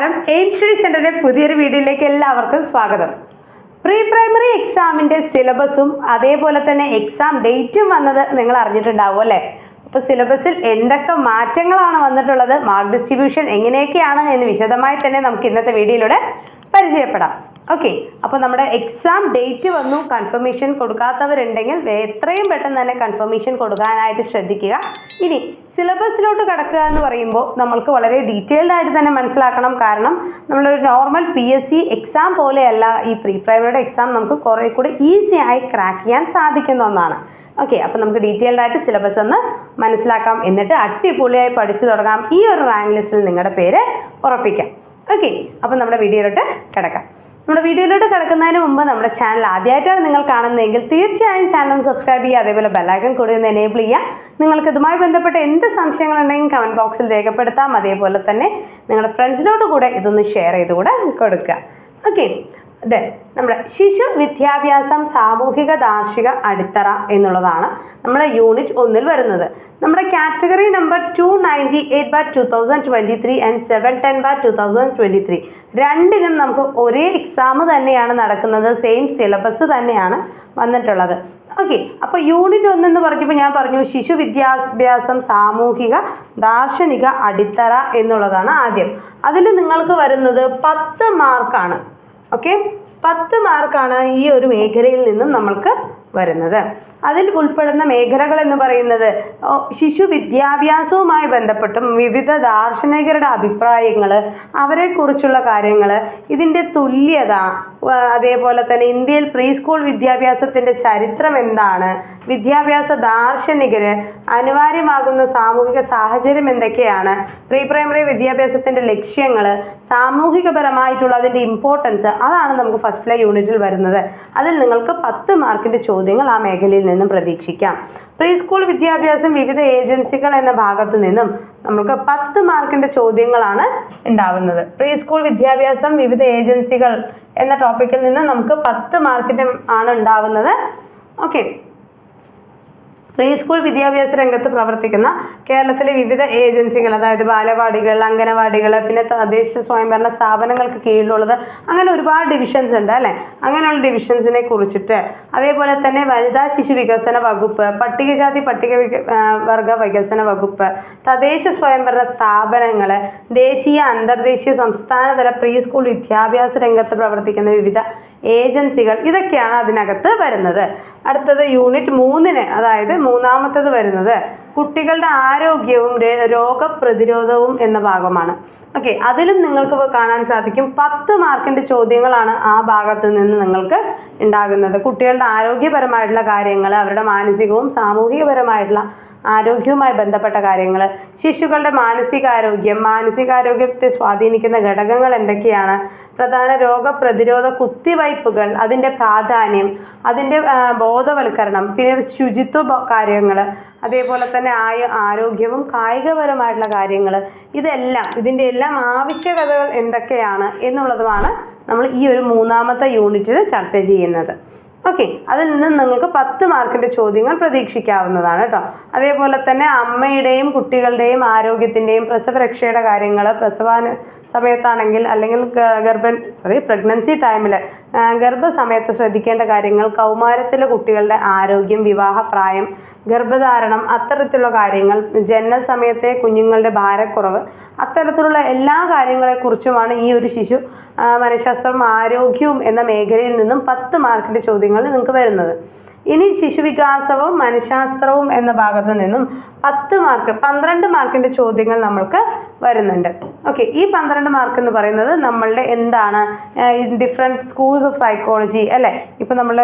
നമസ്കാരം. Aim study സെന്ററിന്റെ പുതിയൊരു വീഡിയോയിലേക്ക് എല്ലാവർക്കും സ്വാഗതം. പ്രീ പ്രൈമറി എക്സാമിന്റെ സിലബസും അതേപോലെ തന്നെ എക്സാം ഡേറ്റും വന്നത് നിങ്ങൾ അറിഞ്ഞിട്ടുണ്ടാവും അല്ലേ? അപ്പോൾ സിലബസിൽ എന്തൊക്കെ മാറ്റങ്ങളാണ് വന്നിട്ടുള്ളത് മാർക്ക് ഡിസ്ട്രിബ്യൂഷൻ എങ്ങനെയൊക്കെയാണ് എന്ന് വിശദമായി തന്നെ നമുക്ക് ഇന്നത്തെ വീഡിയോയിലൂടെ പരിചയപ്പെടാം. ഓക്കെ അപ്പോൾ നമ്മുടെ എക്സാം ഡേറ്റ് വന്നു. കൺഫർമേഷൻ കൊടുക്കാത്തവരുണ്ടെങ്കിൽ എത്രയും പെട്ടെന്ന് തന്നെ കൺഫർമേഷൻ കൊടുക്കാനായിട്ട് ശ്രദ്ധിക്കുക. ഇനി സിലബസിലോട്ട് കടക്കുക എന്ന് പറയുമ്പോൾ നമ്മൾക്ക് വളരെ ഡീറ്റെയിൽഡ് ആയിട്ട് തന്നെ മനസ്സിലാക്കണം. കാരണം നമ്മളൊരു normal P S C exam പോലെയല്ല ഈ പ്രീ പ്രൈമറിയുടെ എക്സാം നമുക്ക് കുറേ കൂടി ഈസി ആയി ക്രാക്ക് ചെയ്യാൻ സാധിക്കുന്ന ഒന്നാണ്. ഓക്കെ അപ്പോൾ നമുക്ക് ഡീറ്റെയിൽഡ് ആയിട്ട് സിലബസ് ഒന്ന് മനസ്സിലാക്കാം. എന്നിട്ട് അടിപൊളിയായി പഠിച്ചു തുടങ്ങാം. ഈ ഒരു റാങ്ക് ലിസ്റ്റിൽ നിങ്ങളുടെ പേര് ഉറപ്പിക്കാം. ഓക്കെ അപ്പോൾ നമ്മുടെ വീഡിയോയിലോട്ട് കിടക്കാം. നമ്മുടെ വീഡിയോയിലോട്ട് കിടക്കുന്നതിന് മുമ്പ് നമ്മുടെ ചാനൽ ആദ്യമായിട്ടാണ് നിങ്ങൾ കാണുന്നതെങ്കിൽ തീർച്ചയായും ചാനൽ സബ്സ്ക്രൈബ് ചെയ്യുക അതേപോലെ ബെല്ലൈക്കൺ കൂടി ഒന്ന് എനേബിൾ ചെയ്യുക. നിങ്ങൾക്ക് ഇതുമായി ബന്ധപ്പെട്ട എന്ത് സംശയങ്ങളുണ്ടെങ്കിൽ കമന്റ് ബോക്സിൽ രേഖപ്പെടുത്താം. അതേപോലെ തന്നെ നിങ്ങളുടെ ഫ്രണ്ട്സിനോട് കൂടെ ഇതൊന്ന് ഷെയർ ചെയ്ത് കൂടെ കൊടുക്കുക. ഓക്കെ അതെ നമ്മുടെ ശിശു വിദ്യാഭ്യാസം സാമൂഹിക ദാർശിക അടിത്തറ എന്നുള്ളതാണ് നമ്മുടെ യൂണിറ്റ് ഒന്നിൽ വരുന്നത്. നമ്മുടെ category number two ninety eight bar two thousand twenty three and seven ten bar two thousand twenty three രണ്ടിനും നമുക്ക് ഒരേ എക്സാം തന്നെയാണ് നടക്കുന്നത് സെയിം സിലബസ് തന്നെയാണ് വന്നിട്ടുള്ളത്. ഓക്കെ അപ്പോൾ യൂണിറ്റ് ഒന്നെന്ന് പറഞ്ഞപ്പോൾ ഞാൻ പറഞ്ഞു ശിശു വിദ്യാഭ്യാസം സാമൂഹിക ദാർശനിക അടിത്തറ എന്നുള്ളതാണ് ആദ്യം. അതിൽ നിങ്ങൾക്ക് വരുന്നത് പത്ത് മാർക്കാണ് ഓക്കെ പത്ത് മാർക്കാണ് ഈ ഒരു മേഖലയിൽ നിന്നും നമ്മൾക്ക് വരുന്നത്. അതിൽ ഉൾപ്പെടുന്ന മേഖലകൾ എന്ന് പറയുന്നത് ശിശു വിദ്യാഭ്യാസവുമായി ബന്ധപ്പെട്ടും വിവിധ ദാർശനികരുടെ അഭിപ്രായങ്ങൾ അവരെക്കുറിച്ചുള്ള കാര്യങ്ങൾ ഇതിന്റെ തുല്യത അതേപോലെ തന്നെ ഇന്ത്യയിൽ പ്രീ സ്കൂൾ വിദ്യാഭ്യാസത്തിന്റെ ചരിത്രം എന്താണ് വിദ്യാഭ്യാസ ദാർശനികർ അനിവാര്യമാകുന്ന സാമൂഹിക സാഹചര്യം എന്തൊക്കെയാണ് പ്രീ പ്രൈമറി വിദ്യാഭ്യാസത്തിന്റെ ലക്ഷ്യങ്ങൾ സാമൂഹികപരമായിട്ടുള്ള അതിന്റെ ഇമ്പോർട്ടൻസ് അതാണ് നമുക്ക് ഫസ്റ്റിലെ യൂണിറ്റിൽ വരുന്നത്. അതിൽ നിങ്ങൾക്ക് പത്ത് മാർക്കിന്റെ ചോദ്യങ്ങൾ ആ മേഖലയിൽ നിന്നും പ്രതീക്ഷിക്കാം. പ്രീ സ്കൂൾ വിദ്യാഭ്യാസം വിവിധ ഏജൻസികൾ എന്ന ഭാഗത്തു നിന്നും നമുക്ക് പത്ത് മാർക്കിന്റെ ചോദ്യങ്ങളാണ് ഉണ്ടാവുന്നത്. പ്രീ സ്കൂൾ വിദ്യാഭ്യാസം വിവിധ ഏജൻസികൾ എന്ന ടോപ്പിക്കിൽ നിന്ന് നമുക്ക് പത്ത് മാർക്കിന്റെ ആണ് ഉണ്ടാവുന്നത്. ഓക്കെ പ്രീ സ്കൂൾ വിദ്യാഭ്യാസ രംഗത്ത് പ്രവർത്തിക്കുന്ന കേരളത്തിലെ വിവിധ ഏജൻസികൾ അതായത് ബാലവാടികൾ അംഗനവാടികൾ പിന്നെ തദ്ദേശ സ്വയംഭരണ സ്ഥാപനങ്ങൾക്ക് കീഴിലുള്ളത് അങ്ങനെ ഒരുപാട് ഡിവിഷൻസ് ഉണ്ട് അല്ലേ? അങ്ങനെയുള്ള ഡിവിഷൻസിനെ കുറിച്ചിട്ട്. അതേപോലെ തന്നെ വനിതാ ശിശു വികസന വകുപ്പ് പട്ടികജാതി പട്ടിക വർഗ വികസന വകുപ്പ് തദ്ദേശ സ്വയംഭരണ സ്ഥാപനങ്ങൾ ദേശീയ അന്തർദേശീയ സംസ്ഥാനതല പ്രീ സ്കൂൾ വിദ്യാഭ്യാസ രംഗത്ത് പ്രവർത്തിക്കുന്ന വിവിധ ഏജൻസികൾ ഇതൊക്കെയാണ് അതിനകത്ത് വരുന്നത്. അടുത്തത് യൂണിറ്റ് മൂന്നിന് അതായത് മൂന്നാമത്തത് വരുന്നത് കുട്ടികളുടെ ആരോഗ്യവും രോഗപ്രതിരോധവും എന്ന ഭാഗമാണ്. ഓക്കെ അതിലും നിങ്ങൾക്ക് കാണാൻ സാധിക്കും പത്ത് മാർക്കിന്റെ ചോദ്യങ്ങളാണ് ആ ഭാഗത്ത് നിന്ന് നിങ്ങൾക്ക് ഉണ്ടാകുന്നത്. കുട്ടികളുടെ ആരോഗ്യപരമായിട്ടുള്ള കാര്യങ്ങൾ അവരുടെ മാനസികവും സാമൂഹികപരമായിട്ടുള്ള ആരോഗ്യവുമായി ബന്ധപ്പെട്ട കാര്യങ്ങൾ ശിശുക്കളുടെ മാനസികാരോഗ്യം മാനസികാരോഗ്യത്തെ സ്വാധീനിക്കുന്ന ഘടകങ്ങൾ എന്തൊക്കെയാണ്? പ്രധാന രോഗപ്രതിരോധ കുത്തിവയ്പ്പുകൾ അതിന്റെ പ്രാധാന്യം അതിന്റെ ബോധവൽക്കരണം പിന്നെ ശുചിത്വ കാര്യങ്ങൾ അതേപോലെ തന്നെ ആയ ആരോഗ്യവും കായികപരമായിട്ടുള്ള കാര്യങ്ങൾ ഇതെല്ലാം ഇതിന്റെ എല്ലാം ആവശ്യകതകൾ എന്തൊക്കെയാണ് എന്നുള്ളതുമാണ് നമ്മൾ ഈ ഒരു മൂന്നാമത്തെ യൂണിറ്റിൽ ചർച്ച ചെയ്യുന്നത്. ഓക്കെ അതിൽ നിന്ന് നിങ്ങൾക്ക് പത്ത് മാർക്കിന്റെ ചോദ്യങ്ങൾ പ്രതീക്ഷിക്കാവുന്നതാണ് കേട്ടോ അതേപോലെ തന്നെ അമ്മയുടെയും കുട്ടികളുടെയും ആരോഗ്യത്തിന്റെയും പ്രസവരക്ഷയുടെ കാര്യങ്ങൾ പ്രസവാന സമയത്താണെങ്കിൽ അല്ലെങ്കിൽ ഗർഭൻ സോറി പ്രഗ്നൻസി ടൈമിൽ ഗർഭസമയത്ത് ശ്രദ്ധിക്കേണ്ട കാര്യങ്ങൾ കൗമാരത്തിലെ കുട്ടികളുടെ ആരോഗ്യം വിവാഹപ്രായം ഗർഭധാരണം അത്തരത്തിലുള്ള കാര്യങ്ങൾ ജനന സമയത്തെ കുഞ്ഞുങ്ങളുടെ ഭാരക്കുറവ് അത്തരത്തിലുള്ള എല്ലാ കാര്യങ്ങളെക്കുറിച്ചുമാണ് ഈ ഒരു ശിശു മനഃശാസ്ത്രം ആരോഗ്യവും എന്ന മേഖലയിൽ നിന്നും പത്ത് മാർക്കിന്റെ ചോദ്യങ്ങൾ നിങ്ങൾക്ക് വരുന്നത്. ഇനി ശിശുവികാസവും മനഃശാസ്ത്രവും എന്ന ഭാഗത്തു നിന്നും പത്ത് മാർക്ക് പന്ത്രണ്ട് മാർക്കിന്റെ ചോദ്യങ്ങൾ നമ്മൾക്ക് വരുന്നുണ്ട്. ഓക്കെ ഈ പന്ത്രണ്ട് മാർക്ക് എന്ന് പറയുന്നത് നമ്മളുടെ എന്താണ്? ഡിഫറെന്റ് സ്കൂൾസ് ഓഫ് സൈക്കോളജി അല്ലേ? ഇപ്പം നമ്മൾ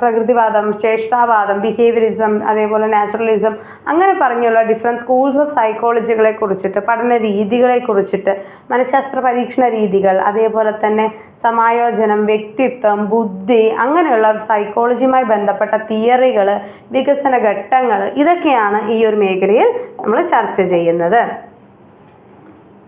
പ്രകൃതിവാദം ചേഷ്ടാവാദം ബിഹേവിയറിസം അതേപോലെ നാച്ചുറലിസം അങ്ങനെ പറഞ്ഞുള്ള ഡിഫറെന്റ് സ്കൂൾസ് ഓഫ് സൈക്കോളജികളെ കുറിച്ചിട്ട് പഠന രീതികളെ കുറിച്ചിട്ട് മനഃശാസ്ത്ര പരീക്ഷണ രീതികൾ അതേപോലെ തന്നെ സമായോജനം വ്യക്തിത്വം ബുദ്ധി അങ്ങനെയുള്ള സൈക്കോളജിയുമായി ബന്ധപ്പെട്ട തിയറികൾ വികസന ഘട്ടങ്ങൾ ഇതൊക്കെയാണ് ഈ ഒരു മേഖലയിൽ നമ്മൾ ചർച്ച ചെയ്യുന്നത്.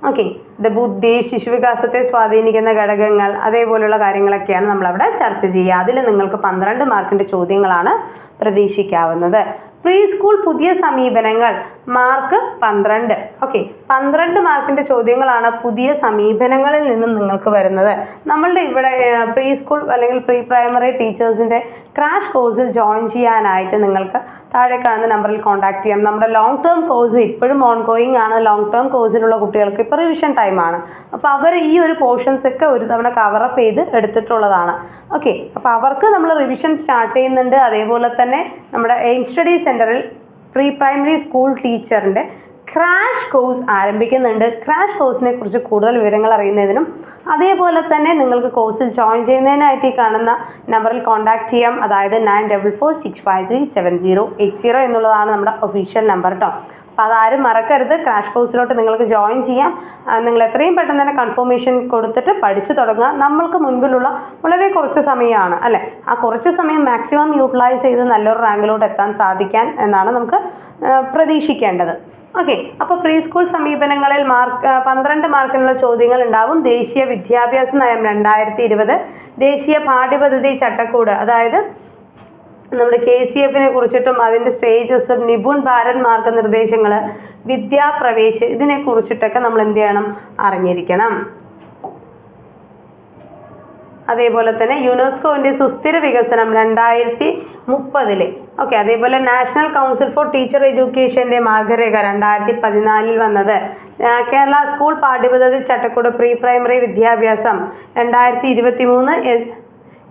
ഓക്കെ ഇത് ബുദ്ധി ശിശുവികാസത്തെ സ്വാധീനിക്കുന്ന ഘടകങ്ങൾ അതേപോലെയുള്ള കാര്യങ്ങളൊക്കെയാണ് നമ്മളവിടെ ചർച്ച ചെയ്യുക. അതിൽ നിങ്ങൾക്ക് പന്ത്രണ്ട് മാർക്കിന്റെ ചോദ്യങ്ങളാണ് പ്രതീക്ഷിക്കാവുന്നത്. പ്രീ സ്കൂൾ പുതിയ സമീപനങ്ങൾ മാർക്ക് പന്ത്രണ്ട്. ഓക്കെ പന്ത്രണ്ട് മാർക്കിന്റെ ചോദ്യങ്ങളാണ് പുതിയ സമീപനങ്ങളിൽ നിന്നും നിങ്ങൾക്ക് വരുന്നത്. നമ്മളുടെ ഇവിടെ പ്രീ സ്കൂൾ അല്ലെങ്കിൽ പ്രീ പ്രൈമറി ടീച്ചേഴ്സിന്റെ ക്രാഷ് കോഴ്സിൽ ജോയിൻ ചെയ്യാനായിട്ട് നിങ്ങൾക്ക് താഴെ കാണുന്ന നമ്പറിൽ കോൺടാക്ട് ചെയ്യാം. നമ്മുടെ ലോങ് ടേം കോഴ്സ് ഇപ്പോഴും ഓൺ ഗോയിങ് ആണ് ലോങ് ടേം കോഴ്സിലുള്ള കുട്ടികൾക്ക് ഇപ്പോൾ റിവിഷൻ ടൈമാണ് അപ്പോൾ അവർ ഈ ഒരു പോർഷൻസ് ഒക്കെ ഒരു തവണ കവറപ്പ് ചെയ്ത് എടുത്തിട്ടുള്ളതാണ്. ഓക്കെ അപ്പോൾ അവർക്ക് നമ്മൾ റിവിഷൻ സ്റ്റാർട്ട് ചെയ്യുന്നുണ്ട്. അതേപോലെ തന്നെ നമ്മുടെ എയിം സ്റ്റഡി സെന്ററിൽ പ്രീ പ്രൈമറി സ്കൂൾ ടീച്ചറിന്റെ ക്രാഷ് കോഴ്സ് ആരംഭിക്കുന്നുണ്ട്. ക്രാഷ് കോഴ്സിനെ കുറിച്ച് കൂടുതൽ വിവരങ്ങൾ അറിയുന്നതിനും അതേപോലെ തന്നെ നിങ്ങൾക്ക് കോഴ്സിൽ ജോയിൻ ചെയ്യുന്നതിനായിട്ട് ഈ കാണുന്ന നമ്പറിൽ കോൺടാക്ട് ചെയ്യാം. അതായത് nine double four six five three seven zero eight zero എന്നുള്ളതാണ് നമ്മുടെ ഒഫീഷ്യൽ നമ്പർ കേട്ടോ അപ്പോൾ അതാരും മറക്കരുത്. ക്രാഷ് കോഴ്സിലോട്ട് നിങ്ങൾക്ക് ജോയിൻ ചെയ്യാം. നിങ്ങൾ എത്രയും പെട്ടെന്ന് തന്നെ കൺഫർമേഷൻ കൊടുത്തിട്ട് പഠിച്ചു തുടങ്ങുക. നമ്മൾക്ക് മുൻപിലുള്ള വളരെ കുറച്ച് സമയമാണ് അല്ലേ? ആ കുറച്ച് സമയം മാക്സിമം യൂട്ടിലൈസ് ചെയ്ത് നല്ലൊരു റാങ്കിലോട്ട് എത്താൻ സാധിക്കാൻ എന്നാണ് നമുക്ക് പ്രതീക്ഷിക്കേണ്ടത്. ഓക്കെ അപ്പോൾ പ്രീ സ്കൂൾ സമീപനങ്ങളിൽ മാർക്ക് പന്ത്രണ്ട് മാർക്കിനുള്ള ചോദ്യങ്ങൾ ഉണ്ടാവും. ദേശീയ വിദ്യാഭ്യാസ നയം രണ്ടായിരത്തി ഇരുപത്. ദേശീയ പാഠ്യപദ്ധതി ചട്ടക്കൂട് അതായത് നമ്മുടെ കെ സി എഫിനെ കുറിച്ചിട്ടും അതിന്റെ സ്റ്റേജസും നിപുൺ ഭാരത് മാർഗനിർദ്ദേശങ്ങൾ വിദ്യാപ്രവേശ് ഇതിനെ കുറിച്ചിട്ടൊക്കെ നമ്മൾ എന്ത് ചെയ്യണം? അറിഞ്ഞിരിക്കണം. അതേപോലെ തന്നെ യുനെസ്കോവിന്റെ സുസ്ഥിര വികസനം രണ്ടായിരത്തി മുപ്പതിലെ ഓക്കെ അതേപോലെ നാഷണൽ കൗൺസിൽ ഫോർ ടീച്ചർ എഡ്യൂക്കേഷന്റെ മാർഗരേഖ രണ്ടായിരത്തി പതിനാലിൽ വന്നത് കേരള സ്കൂൾ പാഠ്യപദ്ധതി ചട്ടക്കൂട് പ്രീ പ്രൈമറി വിദ്യാഭ്യാസം രണ്ടായിരത്തി ഇരുപത്തി മൂന്ന്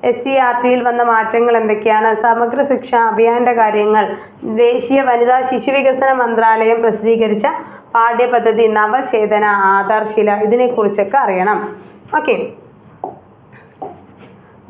എസ് സി ആർ ടിയിൽ വന്ന മാറ്റങ്ങൾ എന്തൊക്കെയാണ്? സമഗ്ര ശിക്ഷ അഭിയാന്റെ കാര്യങ്ങൾ. ദേശീയ വനിതാ ശിശു വികസന മന്ത്രാലയം പ്രസിദ്ധീകരിച്ച പാഠ്യപദ്ധതി നവചേതന ആധാർശില. ഇതിനെക്കുറിച്ചൊക്കെ അറിയണം. ഓക്കെ.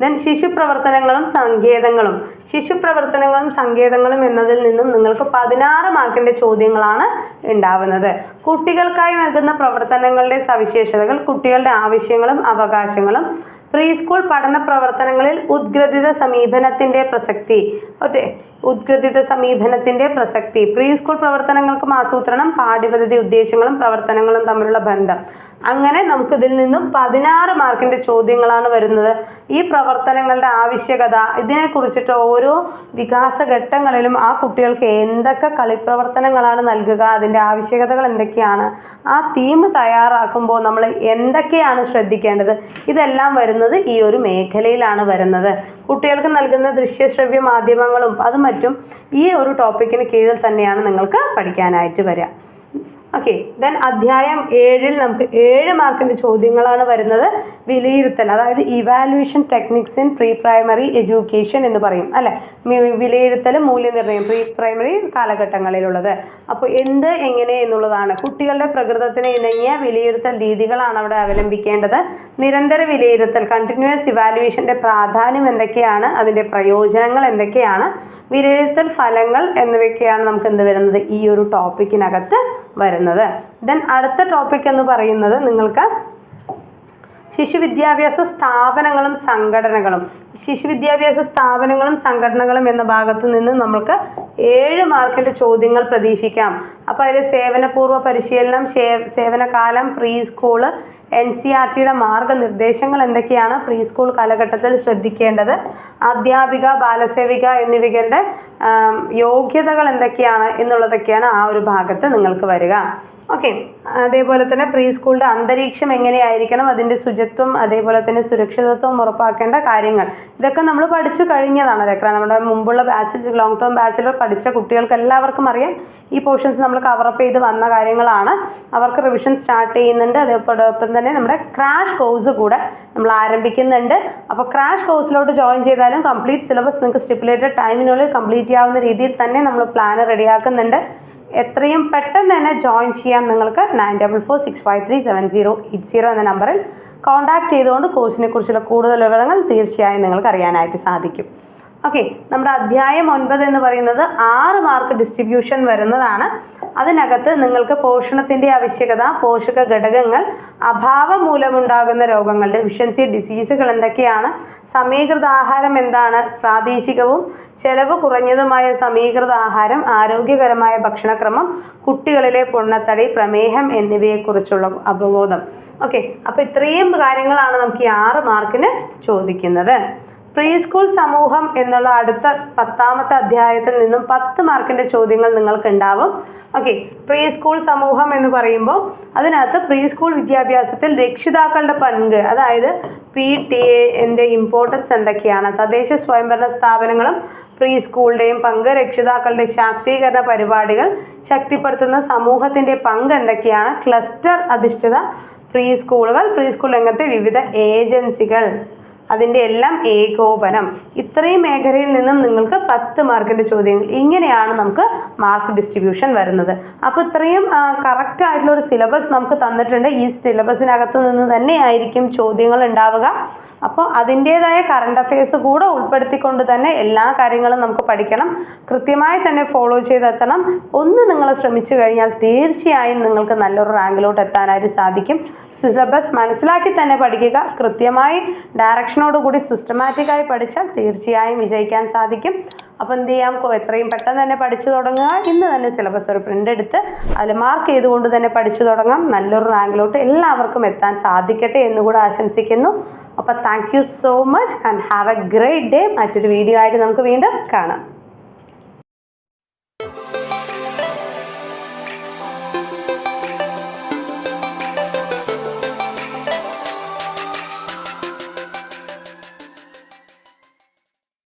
ദെൻ ശിശു പ്രവർത്തനങ്ങളും സങ്കേതങ്ങളും. ശിശു പ്രവർത്തനങ്ങളും സങ്കേതങ്ങളും എന്നതിൽ നിന്നും നിങ്ങൾക്ക് പതിനാറ് മാർക്കിന്റെ ചോദ്യങ്ങളാണ് ഉണ്ടാവുന്നത്. കുട്ടികൾക്കായി നൽകുന്ന പ്രവർത്തനങ്ങളുടെ സവിശേഷതകൾ കുട്ടികളുടെ ആവശ്യങ്ങളും അവകാശങ്ങളും പ്രീ സ്കൂൾ പഠന പ്രവർത്തനങ്ങളിൽ ഉദ്ഗ്രഥിത സമീപനത്തിന്റെ പ്രസക്തി. ഓക്കെ. ഉദ്ഗ്രഥിത സമീപനത്തിന്റെ പ്രസക്തി. പ്രീ സ്കൂൾ പ്രവർത്തനങ്ങൾക്കും ആസൂത്രണം പാഠ്യപദ്ധതി ഉദ്ദേശങ്ങളും പ്രവർത്തനങ്ങളും തമ്മിലുള്ള ബന്ധം. അങ്ങനെ നമുക്ക് ഇതിൽ നിന്നും പതിനാറ് മാർക്കിന്റെ ചോദ്യങ്ങളാണ് വരുന്നത്. ഈ പ്രവർത്തനങ്ങളുടെ ആവശ്യകത ഇതിനെക്കുറിച്ചിട്ട് ഓരോ വികാസ ഘട്ടങ്ങളിലും ആ കുട്ടികൾക്ക് എന്തൊക്കെ കളിപ്രവർത്തനങ്ങളാണ് നൽകുക അതിന്റെ ആവശ്യകതകൾ എന്തൊക്കെയാണ് ആ തീം തയ്യാറാക്കുമ്പോൾ നമ്മൾ എന്തൊക്കെയാണ് ശ്രദ്ധിക്കേണ്ടത് ഇതെല്ലാം വരുന്നത് ഈ ഒരു മേഖലയിലാണ് വരുന്നത്. കുട്ടികൾക്ക് നൽകുന്ന ദൃശ്യശ്രവ്യ മാധ്യമങ്ങളും അതും മറ്റും ഈ ഒരു ടോപ്പിക്കിന് കീഴിൽ തന്നെയാണ് നിങ്ങൾക്ക് പഠിക്കാനായിട്ട് വരിക. ഓക്കെ ദെൻ അധ്യായം ഏഴിൽ നമുക്ക് ഏഴ് മാർക്കിന്റെ ചോദ്യങ്ങളാണ് വരുന്നത്. വിലയിരുത്തൽ അതായത് evaluation techniques in pre primary education എന്ന് പറയും അല്ലെ? വിലയിരുത്തലും മൂല്യനിർണയം പ്രീ പ്രൈമറി കാലഘട്ടങ്ങളിലുള്ളത്. അപ്പോൾ എന്ത് എങ്ങനെ എന്നുള്ളതാണ്. കുട്ടികളുടെ പ്രകൃതത്തിന് ഇണങ്ങിയ വിലയിരുത്തൽ രീതികളാണ് അവിടെ അവലംബിക്കേണ്ടത്. നിരന്തര വിലയിരുത്തൽ കണ്ടിന്യൂസ് ഇവാലുവേഷന്റെ പ്രാധാന്യം എന്തൊക്കെയാണ്? അതിന്റെ പ്രയോജനങ്ങൾ എന്തൊക്കെയാണ്? വിലയിരുത്തൽ ഫലങ്ങൾ എന്നിവയൊക്കെയാണ് നമുക്ക് എന്ത് വരുന്നത്? ഈ ഒരു ടോപ്പിക്കിനകത്ത് വരുന്നത്. ദെൻ അടുത്ത ടോപ്പിക് എന്ന് പറയുന്നത് നിങ്ങൾക്ക് ശിശു വിദ്യാഭ്യാസ സ്ഥാപനങ്ങളും സംഘടനകളും. ശിശു വിദ്യാഭ്യാസ സ്ഥാപനങ്ങളും സംഘടനകളും എന്ന ഭാഗത്ത് നിന്ന് നമ്മൾക്ക് ഏഴ് മാർക്കിന്റെ ചോദ്യങ്ങൾ പ്രതീക്ഷിക്കാം. അപ്പോൾ അതിൽ സേവനപൂർവ പരിശീലനം സേവനകാലം pre school N C R ടിയുടെ മാർഗനിർദ്ദേശങ്ങൾ എന്തൊക്കെയാണ് പ്രീ സ്കൂൾ കാലഘട്ടത്തിൽ ശ്രദ്ധിക്കേണ്ടത്? അധ്യാപിക ബാലസേവിക എന്നിവരുടെ യോഗ്യതകൾ എന്തൊക്കെയാണ് എന്നുള്ളതൊക്കെയാണ് ആ ഒരു ഭാഗത്ത് നിങ്ങൾക്ക് വരിക. ഓക്കെ അതേപോലെ തന്നെ പ്രീ സ്കൂളിന്റെ അന്തരീക്ഷം എങ്ങനെയായിരിക്കണം അതിന്റെ ശുചിത്വം അതേപോലെ തന്നെ സുരക്ഷിതത്വം ഉറപ്പാക്കേണ്ട കാര്യങ്ങൾ. ഇതൊക്കെ നമ്മൾ പഠിച്ചു കഴിഞ്ഞതാണ് അതൊക്കെ നമ്മുടെ മുമ്പുള്ള ബാച്ചിൽ ലോങ് ടേം ബാച്ചിൽ പഠിച്ച കുട്ടികൾക്ക് എല്ലാവർക്കും അറിയാം. ഈ പോർഷൻസ് നമ്മൾ കവറപ്പ് ചെയ്ത് വന്ന കാര്യങ്ങളാണ്. അവർക്ക് റിവിഷൻ സ്റ്റാർട്ട് ചെയ്യുന്നുണ്ട്. അതേപോലെ തന്നെ നമ്മുടെ ക്രാഷ് കോഴ്സ് കൂടെ നമ്മൾ ആരംഭിക്കുന്നുണ്ട്. അപ്പോൾ ക്രാഷ് കോഴ്സിലോട്ട് ജോയിൻ ചെയ്താലും കംപ്ലീറ്റ് സിലബസ് നിങ്ങൾക്ക് സ്റ്റിപ്പുലേറ്റഡ് ടൈമിനുള്ളിൽ കംപ്ലീറ്റ് ചെയ്യാവുന്ന രീതിയിൽ തന്നെ നമ്മൾ പ്ലാൻ റെഡിയാക്കുന്നുണ്ട് എത്രയും പെട്ടെന്ന് തന്നെ ജോയിൻ ചെയ്യാൻ നിങ്ങൾക്ക് nine double four six five three seven zero eight zero എന്ന നമ്പറിൽ കോൺടാക്ട് ചെയ്തുകൊണ്ട് കോഴ്സിനെ കുറിച്ചുള്ള കൂടുതൽ വിവരങ്ങൾ തീർച്ചയായും നിങ്ങൾക്ക് അറിയാനായിട്ട് സാധിക്കും. ഓക്കെ നമ്മുടെ അധ്യായം ഒൻപത് എന്ന് പറയുന്നത് ആറ് മാർക്ക് ഡിസ്ട്രിബ്യൂഷൻ വരുന്നതാണ്. അതിനകത്ത് നിങ്ങൾക്ക് പോഷണത്തിന്റെ ആവശ്യകത പോഷക ഘടകങ്ങൾ അഭാവം മൂലമുണ്ടാകുന്ന രോഗങ്ങൾ ഡെഫിഷ്യൻസി ഡിസീസുകൾ എന്തൊക്കെയാണ് സമീകൃത ആഹാരം എന്താണ് പ്രാദേശികവും ചെലവ് കുറഞ്ഞതുമായ സമീകൃത ആഹാരം ആരോഗ്യകരമായ ഭക്ഷണക്രമം കുട്ടികളിലെ പൊണ്ണത്തടി പ്രമേഹം എന്നിവയെക്കുറിച്ചുള്ള അവബോധം. ഓക്കെ അപ്പോൾ ഇത്രയും കാര്യങ്ങളാണ് നമുക്ക് ഈ ആറ് മാർക്കിന് ചോദിക്കുന്നത്. പ്രീ സ്കൂൾ സമൂഹം എന്നുള്ള അടുത്ത പത്താമത്തെ അധ്യായത്തിൽ നിന്നും പത്ത് മാർക്കിന്റെ ചോദ്യങ്ങൾ നിങ്ങൾക്ക് ഉണ്ടാവും ഓക്കെ പ്രീ സ്കൂൾ സമൂഹം എന്ന് പറയുമ്പോൾ അതിനകത്ത് പ്രീ സ്കൂൾ വിദ്യാഭ്യാസത്തിൽ രക്ഷിതാക്കളുടെ പങ്ക് അതായത് പി ടി എന്റെ ഇമ്പോർട്ടൻസ് എന്തൊക്കെയാണ്? തദ്ദേശ സ്വയംഭരണ സ്ഥാപനങ്ങളും പ്രീ സ്കൂളിന്റെയും പങ്ക് രക്ഷിതാക്കളുടെ ശാക്തീകരണ പരിപാടികൾ ശക്തിപ്പെടുത്തുന്ന സമൂഹത്തിന്റെ പങ്ക് എന്തൊക്കെയാണ്? ക്ലസ്റ്റർ അധിഷ്ഠിത പ്രീ സ്കൂളുകൾ പ്രീ സ്കൂൾ രംഗത്തെ വിവിധ ഏജൻസികൾ അതിന്റെ എല്ലാം ഏകോപനം. ഇത്രയും മേഖലയിൽ നിന്നും നിങ്ങൾക്ക് പത്ത് മാർക്കിന്റെ ചോദ്യങ്ങൾ. ഇങ്ങനെയാണ് നമുക്ക് മാർക്ക് ഡിസ്ട്രിബ്യൂഷൻ വരുന്നത്. അപ്പോൾ ഇത്രയും കറക്റ്റ് ആയിട്ടുള്ള ഒരു സിലബസ് നമുക്ക് തന്നിട്ടുണ്ട്. ഈ സിലബസിനകത്ത് നിന്ന് തന്നെ ആയിരിക്കും ചോദ്യങ്ങൾ ഉണ്ടാവുക. അപ്പോൾ അതിന്റേതായ കറണ്ട് അഫയേഴ്സ് കൂടെ ഉൾപ്പെടുത്തിക്കൊണ്ട് തന്നെ എല്ലാ കാര്യങ്ങളും നമുക്ക് പഠിക്കണം. കൃത്യമായി തന്നെ ഫോളോ ചെയ്തെത്തണം. ഒന്ന് നിങ്ങൾ ശ്രമിച്ചു കഴിഞ്ഞാൽ തീർച്ചയായും നിങ്ങൾക്ക് നല്ലൊരു റാങ്കിലോട്ട് എത്താനായിട്ട് സാധിക്കും. സിലബസ് മനസ്സിലാക്കി തന്നെ പഠിക്കുക. കൃത്യമായി ഡയറക്ഷനോട് കൂടി സിസ്റ്റമാറ്റിക്കായി പഠിച്ചാൽ തീർച്ചയായും വിജയിക്കാൻ സാധിക്കും. അപ്പോൾ എന്ത് ചെയ്യാം? എത്രയും പെട്ടെന്ന് തന്നെ പഠിച്ചു തുടങ്ങുക. ഇന്ന് തന്നെ സിലബസ് ഒരു പ്രിന്റ് എടുത്ത് അതിൽ മാർക്ക് ചെയ്തുകൊണ്ട് തന്നെ പഠിച്ചു തുടങ്ങാം. നല്ലൊരു റാങ്കിലോട്ട് എല്ലാവർക്കും എത്താൻ സാധിക്കട്ടെ എന്ന് എന്നുകൂടെ ആശംസിക്കുന്നു. അപ്പോൾ thank you so much and have a great day മറ്റൊരു വീഡിയോ ആയിട്ട് നമുക്ക് വീണ്ടും കാണാം.